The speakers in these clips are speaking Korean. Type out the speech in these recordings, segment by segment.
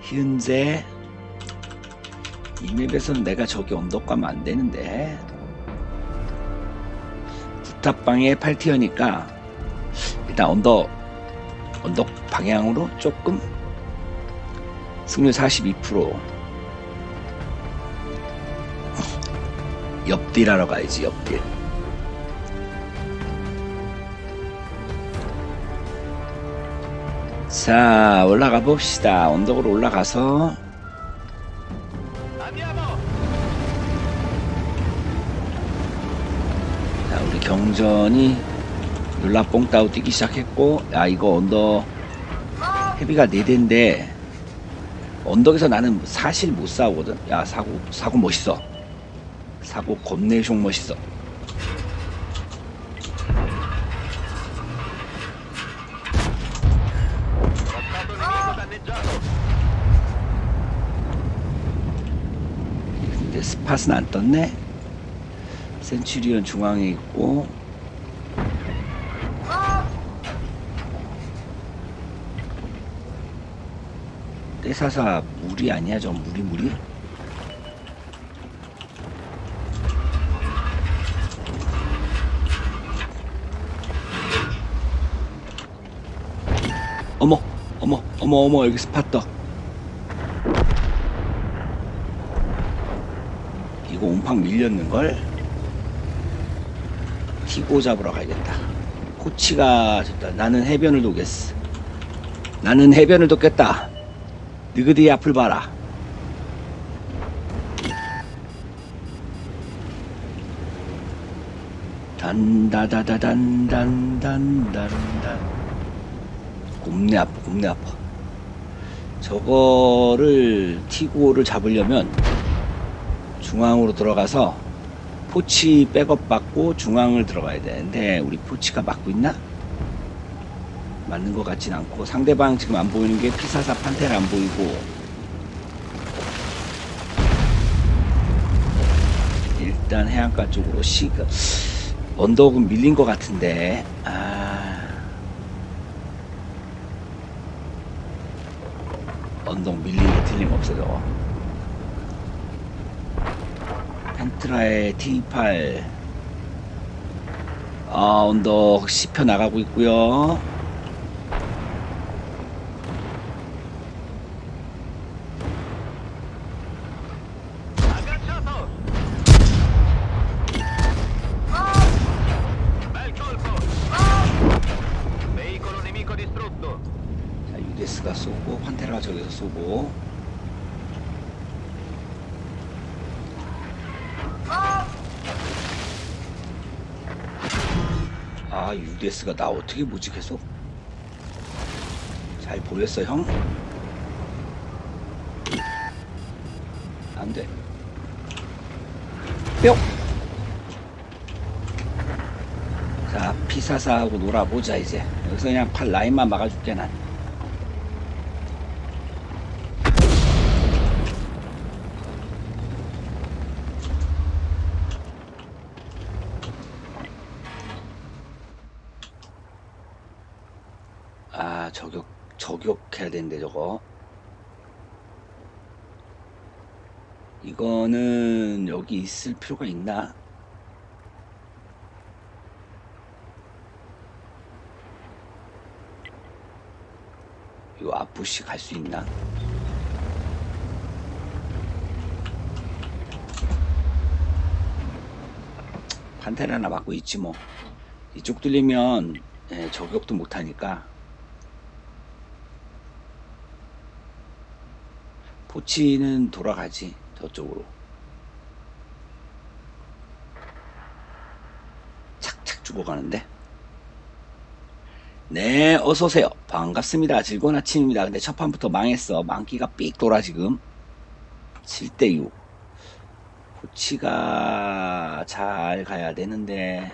현재 이 맵에서는 내가 저기 언덕 가면 안 되는데. 부탑방에 8티어니까 일단 언덕 언덕 방향으로 조금 승률 42% 옆딜하러 가야지 옆딜 자 올라가 봅시다. 언덕으로 올라가서. 자 우리 경전이 놀라뽕 따고 뛰기 시작했고 야 이거 언덕 헤비가 4대인데 언덕에서 나는 사실 못 싸우거든. 야 사고 사고 멋있어. 사고 겁내 숑 멋있어 근데 스팟은 안 떴네. 센츄리온 중앙에 있고. 떼사사 물이 아니야 저 물이 물이? 어머 어머 어머 어머 여기 스팟 떠 이거 옴팡 밀렸는 걸 티고 잡으러 가야겠다. 코치가 졌다. 나는 해변을 도겠어. 나는 해변을 돕겠다. 느그디 앞을 봐라. 단다다다단단단단단. 곰내 아파 곰내 아파 저거를 T95를 잡으려면 중앙으로 들어가서 포치 백업 받고 중앙을 들어가야 되는데 우리 포치가 막고 있나? 맞는 것 같진 않고 상대방 지금 안 보이는 게 피사사 판테라 안 보이고 일단 해안가 쪽으로 시가 언덕은 밀린 것 같은데. 아. 언덕 밀린 게 틀림없어 저 거 펜트라의 T8 아 언덕 씹혀 나가고 있고요 Agganciato! Bel colpo! Veicolo nemico distrutto! 자, 유데스가 쏘고 판테라가 저기서 쏘고 아 유데스가 나 어떻게 보지 계속 잘 보였어 형? 안돼 뿅! 자 피사사하고 놀아보자 이제 여기서 그냥 팔 라인만 막아줄게 난 아 저격 저격해야 되는데 저거 이거는 여기 있을 필요가 있나? 이거 앞부시 갈 수 있나? 판테라나 맞고 있지 뭐 이쪽 뚫리면 예, 저격도 못하니까 포치는 돌아가지 저쪽으로. 착착 죽어가는데? 네 어서오세요. 반갑습니다. 즐거운 아침입니다. 근데 첫 판부터 망했어. 망기가 삑 돌아 지금. 7대6 포치가 잘 가야 되는데.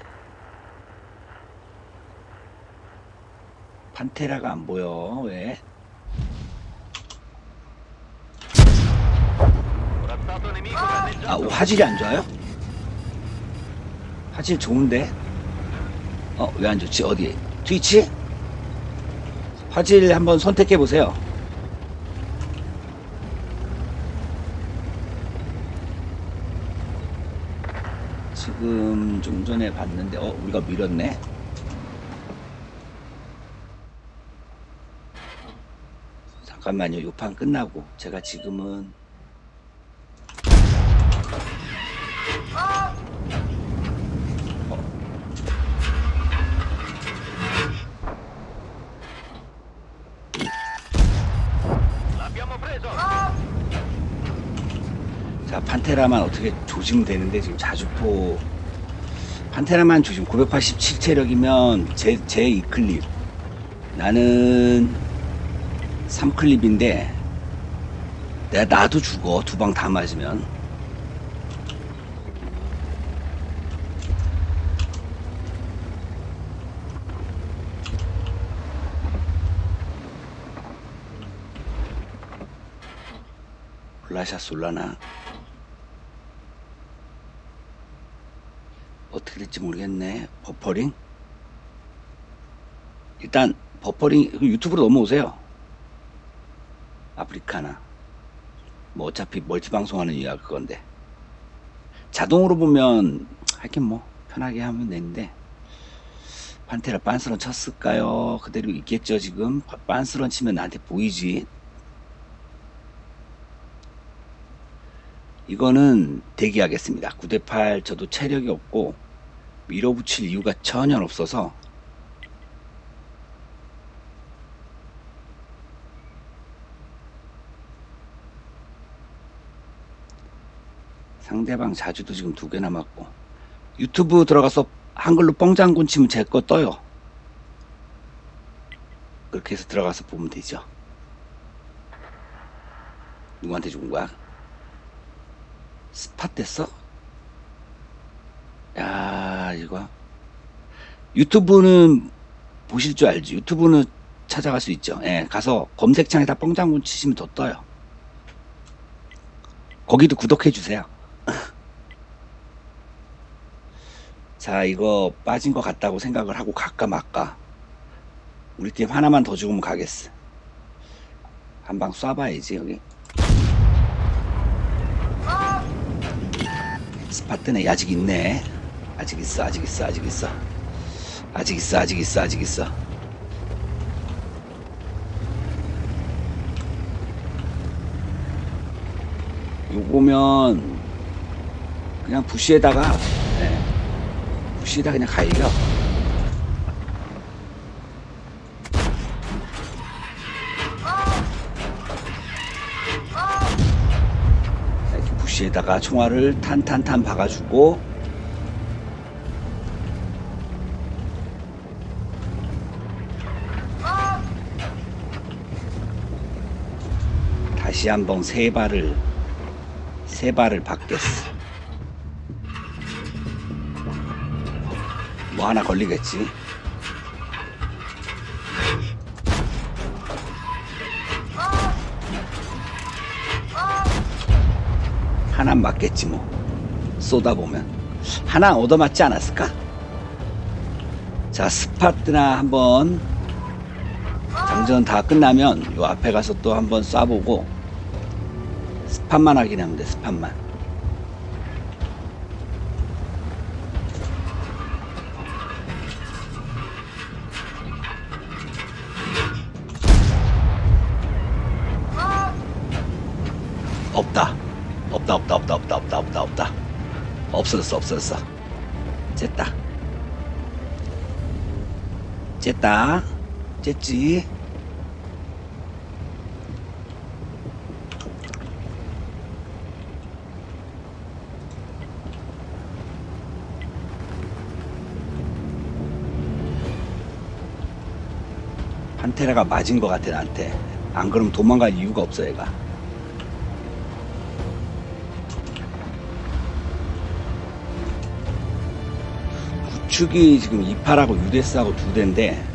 판테라가 안 보여. 왜 아, 화질이 안 좋아요? 화질 좋은데? 어, 왜 안 좋지? 어디? 트위치? 화질 한번 선택해 보세요. 지금 좀 전에 봤는데, 어, 우리가 밀었네? 잠깐만요. 요 판 끝나고 제가 지금은 판테라만 어떻게 조지면 되는데 지금 자주포 판테라만 조심 987 체력이면 제, 제 2클립. 나는 3클립인데 내가 나도 죽어. 두 방 다 맞으면. 블라샷 솔라나 어떻게 될지 모르겠네. 버퍼링? 일단 버퍼링 그 유튜브로 넘어오세요. 아프리카나. 뭐 어차피 멀티 방송하는 이유가 그건데. 자동으로 보면 하긴 뭐 편하게 하면 되는데. 판테라 빤스런 쳤을까요? 그대로 있겠죠 지금? 바- 빤스런 치면 나한테 보이지? 이거는 대기하겠습니다. 9대8 저도 체력이 없고 밀어붙일 이유가 전혀 없어서 상대방 자주도 지금 두 개 남았고 유튜브 들어가서 한글로 뻥장군 치면 제 거 떠요 그렇게 해서 들어가서 보면 되죠 누구한테 죽은 거야? 스팟 됐어? 야 이거 유튜브는 보실 줄 알지? 유튜브는 찾아갈 수 있죠. 예 가서 검색창에다 뻥장군 치시면 더 떠요. 거기도 구독해 주세요. 자 이거 빠진 것 같다고 생각을 하고 갈까 말까. 우리 팀 하나만 더 죽으면 가겠어. 한 방 쏴봐야지 여기. 스파트네 아직 있네 아직 있어 아직 있어 아직 있어. 아직 있어 아직 있어 아직 있어. 요거면 그냥 부시에다가 네. 부시에다 그냥 갈겨. 이렇게 부시에다가 총알을 탄탄탄 박아주고 다시 한번 세 발을 세 발을 박겠어. 뭐 하나 걸리겠지. 하나 맞겠지 뭐 쏘다 보면 하나 얻어맞지 않았을까? 자 스파트나 한번 장전 다 끝나면 요 앞에 가서 또 한번 쏴보고 스팟만 확인하면 돼 스팟만. 없다. 없다 없다 없다 없다 없다 없다 없다. 없어졌어 없어졌어. 쨌다. 쨌다. 쨌지 판테라가 맞은 것 같아 나한테. 안 그러면 도망갈 이유가 없어 얘가. 구축이 지금 28하고 UDS하고 두 대인데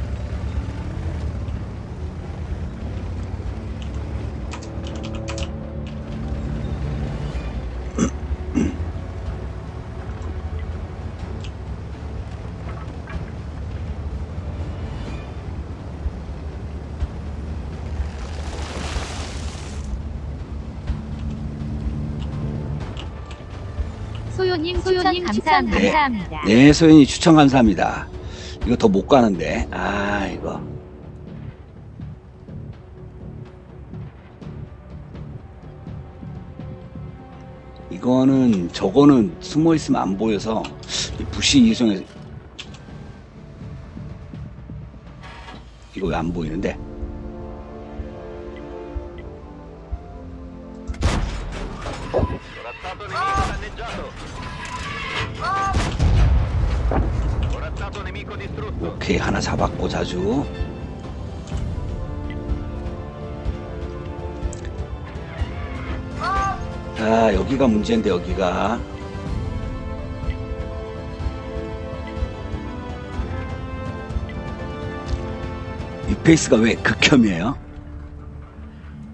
소요님 감사합니다. 네. 감사합니다. 네, 소연이 추천 감사합니다. 이거 더 못 가는데. 아, 이거. 이거는 저거는 숨어 있으면 안 보여서 이 부시 이송에 이거 왜 안 보이는데? 오케이 하나 잡았고 자주. 자 여기가 문제인데 여기가. 이 페이스가 왜 극혐이에요?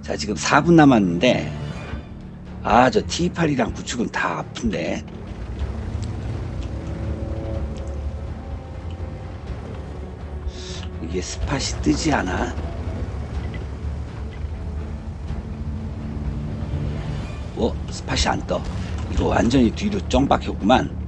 자 지금 4분 남았는데 아 저 T8이랑 구축은 다 아픈데 이게 스팟이 뜨지 않아? 어? 스팟이 안 떠. 이거 완전히 뒤로 쩡 박혔구만.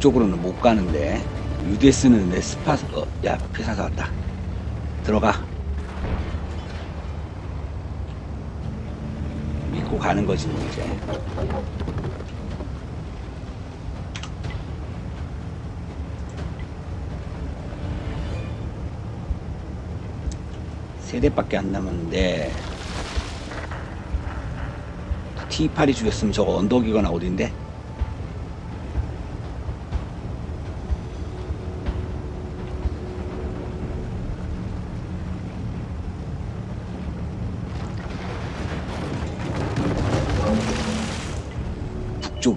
북쪽으로는 못 가는데 UDS는 내 스팟 어, 야 회사사 왔다. 들어가. 믿고 가는 거지 뭐 이제. 세 대밖에 안 남았는데 T8이 죽였으면 저거 언덕이거나 어딘데? Preso!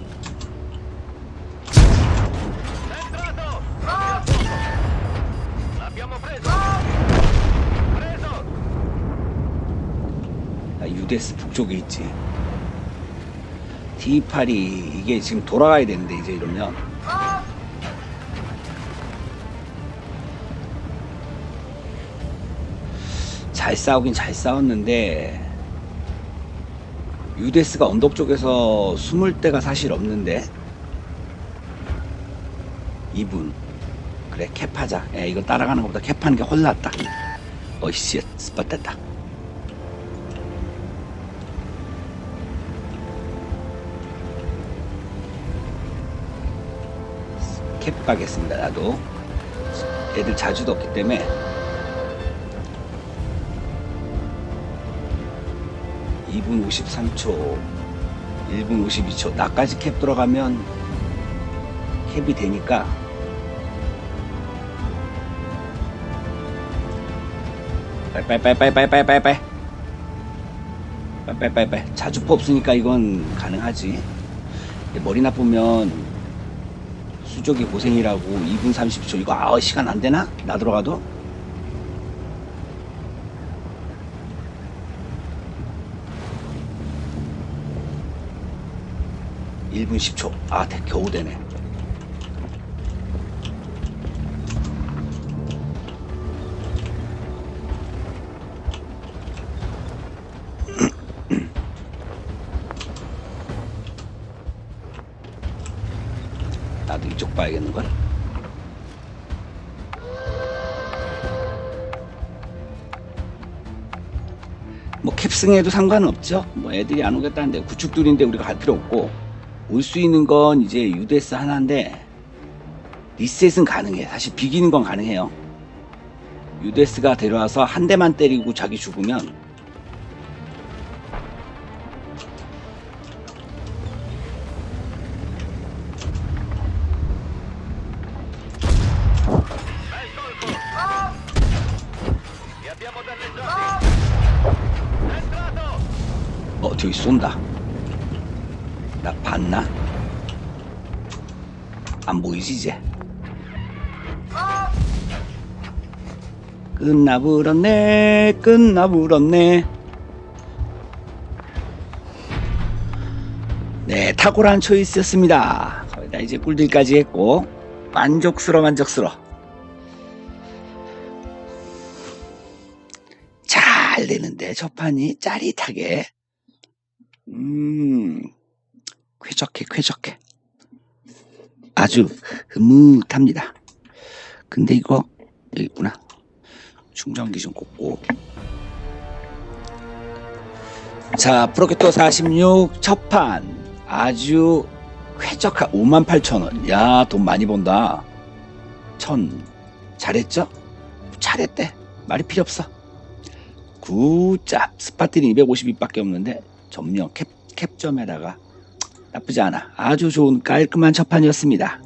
아, UDS 북쪽에 있지. T8이 이게 지금 돌아가야 되는데 이제 이러면 잘 싸우긴 잘 싸웠는데 UDS가 언덕 쪽에서 숨을 데가 사실 없는데 2분 그래 캡하자. 예, 이거 따라가는 것보다 캡하는 게 훨 낫다. 어이씨 스팟 됐다. 캡 가겠습니다 나도. 애들 자주도 없기 때문에 (2분 53초) (1분 52초) 나까지 캡 들어가면 캡이 되니까 빨빨빨빨빨빨빨빨 빨빨빨빨 자주포 없으니까 이건 가능하지 머리 나쁘면 수족이 고생이라고 2분 30초 이거 아 시간 안 되나? 나 들어가도? (1분 10초) 아 대- 겨우 되네 나도 이쪽 봐야겠는걸? 뭐 캡승해도 상관은 없죠. 뭐 애들이 안 오겠다는데 구축들인데 우리가 갈 필요 없고 올 수 있는 건 이제 UDS 하나인데 리셋은 가능해. 사실 비기는 건 가능해요. UDS가 데려와서 한 대만 때리고 자기 죽으면 안 보이지 이제? 끝나버렸네 끝나버렸네. 네 탁월한 초이스였습니다. 거기다 이제 꿀들까지 했고 만족스러 만족스러 잘 되는데 저 판이 짜릿하게. 음 쾌적해 쾌적해 아주 흐뭇합니다. 근데 이거 여기 있구나. 충전기 좀 꽂고. 자 프로게토 46 첫판. 아주 쾌적한 58,000원. 야 돈 많이 번다. 천. 잘했죠? 잘했대. 말이 필요 없어. 굿잡. 스파티는 252밖에 없는데 점령 캡, 캡점에다가 나쁘지 않아. 아주 좋은 깔끔한 첫판이었습니다